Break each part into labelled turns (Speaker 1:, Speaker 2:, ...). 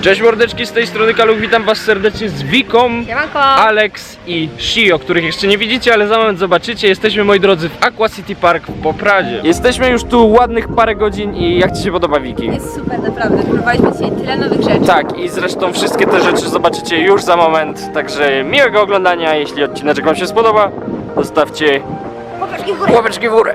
Speaker 1: Cześć mordeczki, z tej strony Kaluch, witam was serdecznie z Wiką,
Speaker 2: Siemanko!
Speaker 1: Alex i Shio, których jeszcze nie widzicie, ale za moment zobaczycie. Jesteśmy, moi drodzy, w Aqua City Park w Popradzie. Jesteśmy już tu ładnych parę godzin i jak ci się podoba, Wiki?
Speaker 2: Jest super, naprawdę. Próbowaliśmy dzisiaj tyle nowych rzeczy.
Speaker 1: Tak, i zresztą wszystkie te rzeczy zobaczycie już za moment, także miłego oglądania. Jeśli odcineczek wam się spodoba, zostawcie
Speaker 2: Łapeczki w górę!
Speaker 1: łapeczki w górę.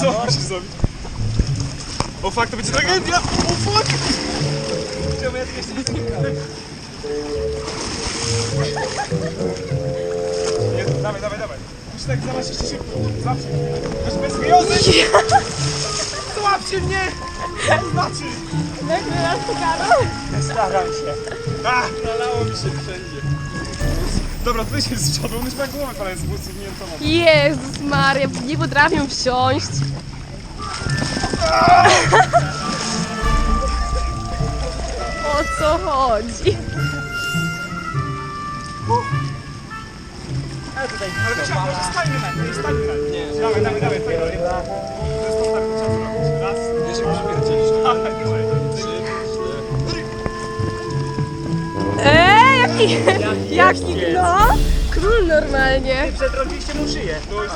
Speaker 3: Co musisz zrobić? O fuck, to będzie tragedia! O fuck! Czemu ja jeszcze nie? Nie, dawaj, dawaj, dawaj. Musisz tak załatwić jeszcze szybko. Mnie. Masz bez gwiazdy! Złapcie mnie! Znaczy! Staram się. A, nalało mi się wszędzie. Dobra, ty się z przodu, myśmy jak głowę prawie z butów nie to
Speaker 2: Jezus Maria, nie potrafię wsiąść. O co chodzi?
Speaker 3: Ale tutaj, ale myślałem, może stańmy na niej, stańmy na. Nie, dawaj, dawaj, dawaj, fajnie.
Speaker 2: Eee, jaki, jaki no? Król normalnie.
Speaker 3: Przedrobiliście mu szyję. No i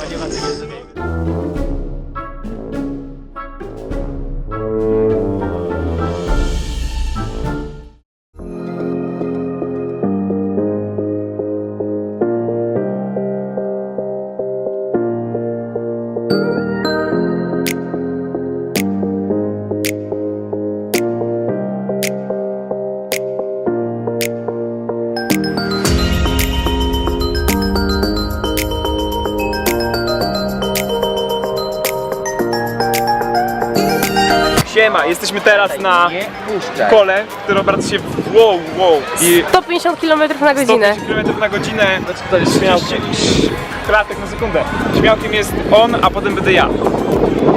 Speaker 3: Siema, jesteśmy teraz na kole, które obraca się w wow, wow. I
Speaker 2: 150 km na godzinę.
Speaker 3: 150 km na godzinę. To jest śmiałkiem. Klatek na sekundę. Śmiałkiem jest on, a potem będę ja.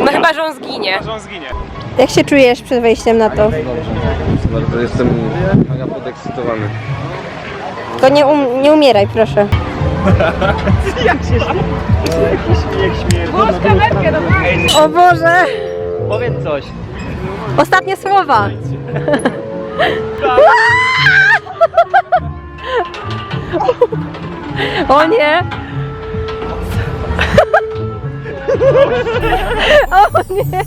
Speaker 2: No chyba, że on zginie.
Speaker 3: Że on zginie.
Speaker 4: Jak się czujesz przed wejściem na to?
Speaker 1: Bardzo jestem mega podekscytowany.
Speaker 4: Tylko nie, um, nie umieraj, proszę. O Boże!
Speaker 1: Powiedz coś.
Speaker 4: Ostatnie słowa! O nie! O nie!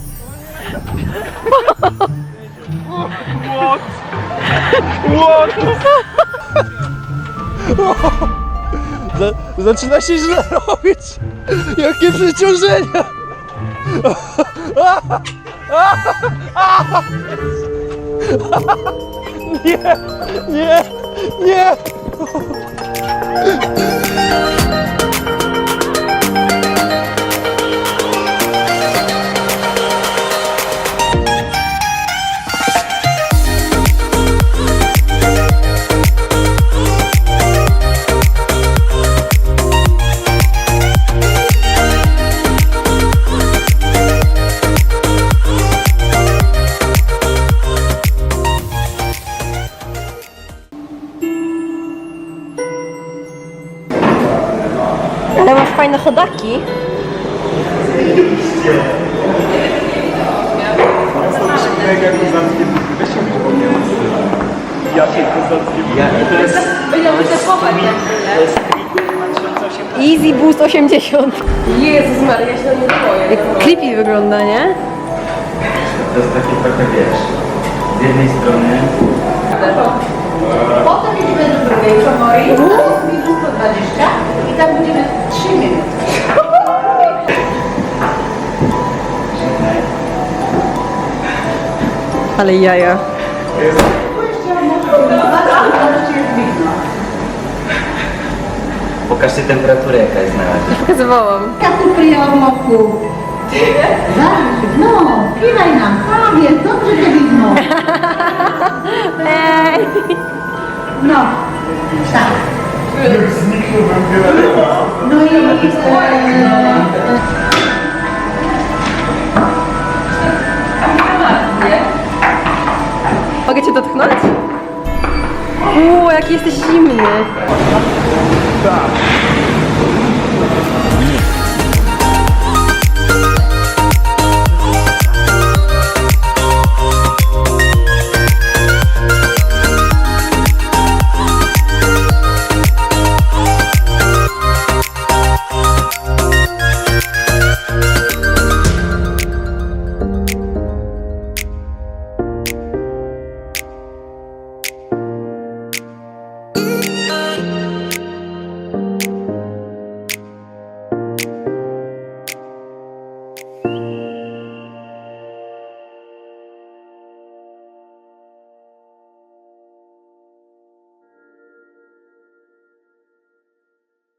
Speaker 5: Zaczyna się źle robić! Jakie przeciążenia! Nie! Nie! Nie!
Speaker 4: Ale
Speaker 3: Jakie kozackie.
Speaker 4: Easy Boost 80.
Speaker 2: Jezus Maria, ja się na nie boję.
Speaker 4: Creepy wygląda, nie?
Speaker 6: To jest takie trochę wiesz. Z jednej strony
Speaker 7: Potem idziemy do drugiej komory, minut po 20 i tam będziemy 3 minuty.
Speaker 4: Ale jaja.
Speaker 6: Pokażcie temperaturę jaka jest na razie.
Speaker 4: Pokazywałam.
Speaker 7: Katy kryjomoku. Zaraz, no, kiwaj nam, prawie, dobrze to widno.
Speaker 4: Ej!
Speaker 7: No, tak. No i e,
Speaker 4: Mogę cię dotknąć? Uuu, jaki jesteś zimny. Так. Ні.